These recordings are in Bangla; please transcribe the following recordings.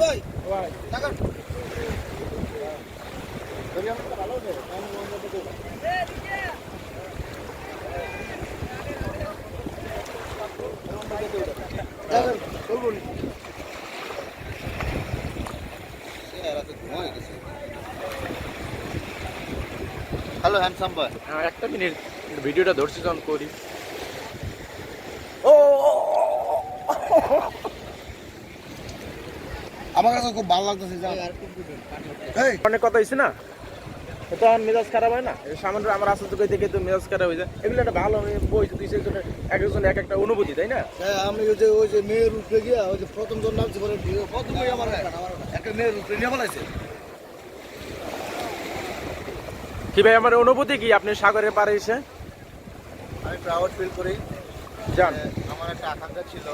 ভাই। ভালো হ্যালো হ্যান্ডসাম হ্যাঁ একটা মিনিট ভিডিওটা ধরছি যখন করি। আমার কাছে খুব ভালো লাগতেছে জান এই। অনেক কথা হয়েছে না? তখন মেজাজ খারাপ হয় না? সামান্য আমার আসল থেকে থেকে তো মেজাজ খারাপ হয়ে যায় এগুলো একটা ভালো বই দুই একজনের এক একজনের এক একটা অনুভূতি তাই না? হ্যাঁ, আমি ওই যে ওই যে মেয়ের উপরে গিয়া ওই যে প্রথম জন নামছে পরে প্রথমে আমার একটা মেয়ের উপরে নিয়ে বলাইছে। কি ভাই আমার অনুভূতি কি? আপনি সাগরের পাড়ে এসে? আমি প্রাউড ফিল করি। যান। যে আমার একটা আকাঙ্ক্ষা ছিল।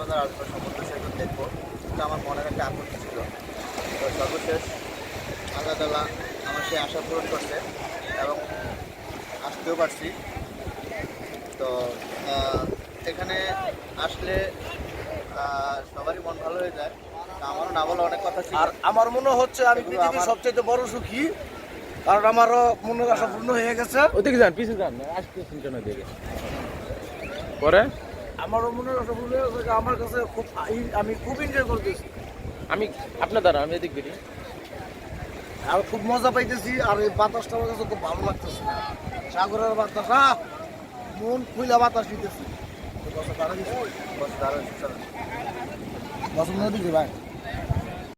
কক্সবাজার আসব সমুদ্র সৈকত দেখব। এটা আমার মনের একটা আকর্ষণ ছিল। তো সর্বশেষ আল্লাহ তালা আমার সেই আশা পূরণ করছে এবং আসতেও পারছি। তো এখানে আসলে সবারই মন ভালো হয়ে যায়। তা আমারও না বলে অনেক কথা আর আমার মনে হচ্ছে আমি পৃথিবীর আমার- সবচেয়ে বড় সুখী কারণ আমারও মনের আশা পূর্ণ হয়ে গেছে। ওদিকে যান পিছনে যান আসতেছেন কেন দিকে পরে? আমারও মনে হয় আমার কাছে খুব আমি খুব এনজয় করতেছি। আমি আপনার দ্বারা আমি এদিক বেরিয়ে। আর খুব মজা পাইতেছি আর এই বাতাসটা আমার কাছে খুব ভালো লাগতেছে। সাগরের বাতাস! মন খুইলা বাতাস দিতেছি। বছর দাঁড়ান বছর নদী ভাই।